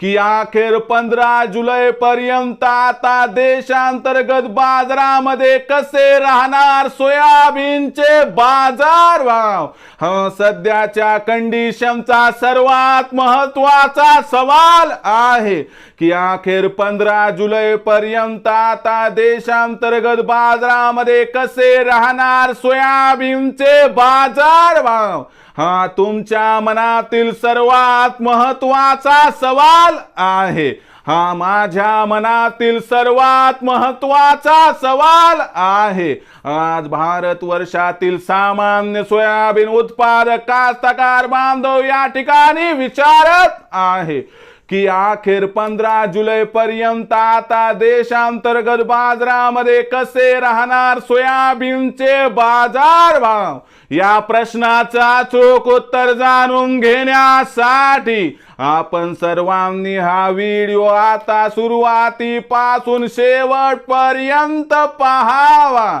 की अखेर पंधरा जुलै पर्यंत आता देशांतर्गत बाजारामध्ये कसे राहणार सोयाबीनचे बाजार भाव? हा सध्याच्या कंडिशनचा सर्वात महत्त्वाचा सवाल आहे की अखेर पंधरा जुलै पर्यंत आता देशांतर्गत बाजारामध्ये कसे राहणार सोयाबीनचे बाजार भाव? हा तुमच्या मनातील सर्वात महत्त्वाचा सवाल आहे. हा माझ्या मनातील सर्वात महत्त्वाचा सवाल आहे. आज भारत वर्षातील सामान्य सोयाबीन उत्पादक कास्तकार बांधव या ठिकाणी विचारत आहे. की अखेर पंधरा जुलै पर्यंत आता देशांतर्गत बाजारामध्ये कसे राहणार सोयाबीनचे बाजार भाव या प्रश्नाचा चोख उत्तर जाणून घेण्यासाठी आपण सर्वांनी हा व्हिडिओ आता सुरुवातीपासून शेवटपर्यंत पाहावा.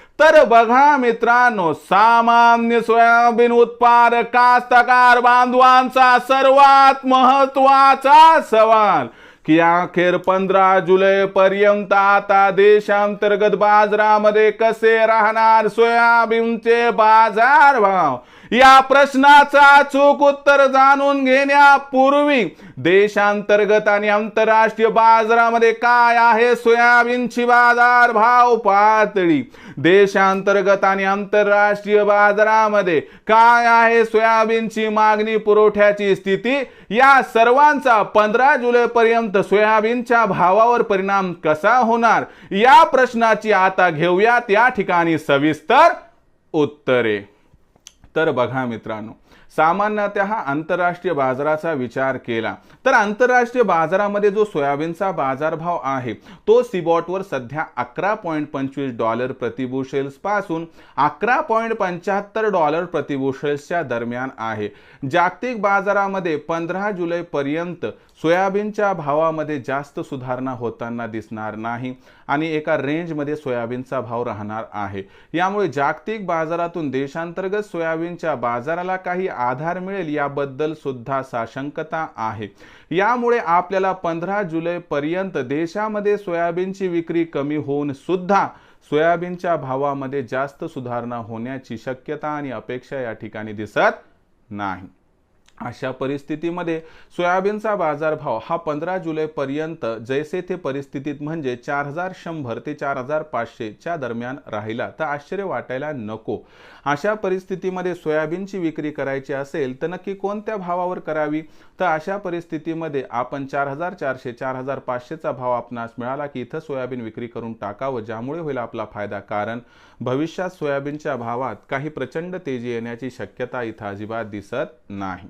तर बघा मित्रांनो सामान्य सोयाबीन उत्पादक कास्तकार बांधवांचा सर्वात महत्त्वाचा सवाल की अखेर पंधरा जुलै पर्यंत आता देशांतर्गत बाजारामध्ये कसे राहणार सोयाबीनचे बाजार भाव या प्रश्नाचा अचूक उत्तर जाणून घेण्यापूर्वी देशांतर्गत आणि आंतरराष्ट्रीय बाजारामध्ये काय आहे? सोयाबीनची बाजार भाव पातळी. देशांतर्गत आणि आंतरराष्ट्रीय बाजारामध्ये काय आहे? सोयाबीनची मागणी पुरवठ्याची स्थिती. या सर्वांचा पंधरा जुलै पर्यंत सोयाबीनच्या भावावर परिणाम कसा होणार? या प्रश्नाची आता घेऊयात. या ठिकाणी सविस्तर उत्तरे. तर बघा मित्रांनो सामान्यतः आंतरराष्ट्रीय बाजाराचा विचार केला तर आंतरराष्ट्रीय बाजारामध्ये जो सोयाबीनचा बाजारभाव आहे तो सिबॉटवर सध्या अकरा पॉईंट पंचवीस डॉलर प्रतिबुशेल्सपासून अकरा पॉईंट पंच्याहत्तर डॉलर प्रतिबुशेल्सच्या दरम्यान आहे. जागतिक बाजारामध्ये पंधरा जुलैपर्यंत सोयाबीनच्या भावामध्ये जास्त सुधारणा होताना दिसणार नाही आणि एका रेंजमध्ये सोयाबीनचा भाव राहणार आहे. यामुळे जागतिक बाजारातून देशांतर्गत सोयाबीन सोयाबीनच्या बाजाराला काही आधार मिळेल याबद्दल सुद्धा साशंकता आहे. यामुळे आपल्याला पंधरा जुलैपर्यंत देशामध्ये सोयाबीनची विक्री कमी होऊन सुद्धा सोयाबीनच्या भावामध्ये जास्त सुधारणा होण्याची शक्यता आणि अपेक्षा या ठिकाणी दिसत नाही. अशा परिस्थितीमध्ये सोयाबीनचा बाजारभाव हा पंधरा जुलैपर्यंत जैसे ते परिस्थितीत म्हणजे चार हजार शंभर ते चार हजार पाचशेच्या दरम्यान राहिला. तर आश्चर्य वाटायला नको. अशा परिस्थितीमध्ये सोयाबीनची विक्री करायची असेल तर नक्की कोणत्या भावावर करावी? तर अशा परिस्थितीमध्ये आपण चार हजार चारशे चार हजार पाचशेचा भाव आपणास मिळाला की इथं सोयाबीन विक्री करून टाकावं ज्यामुळे होईल आपला फायदा. कारण भविष्यात सोयाबीनच्या भावात काही प्रचंड तेजी येण्याची शक्यता इथं अजिबात दिसत नाही.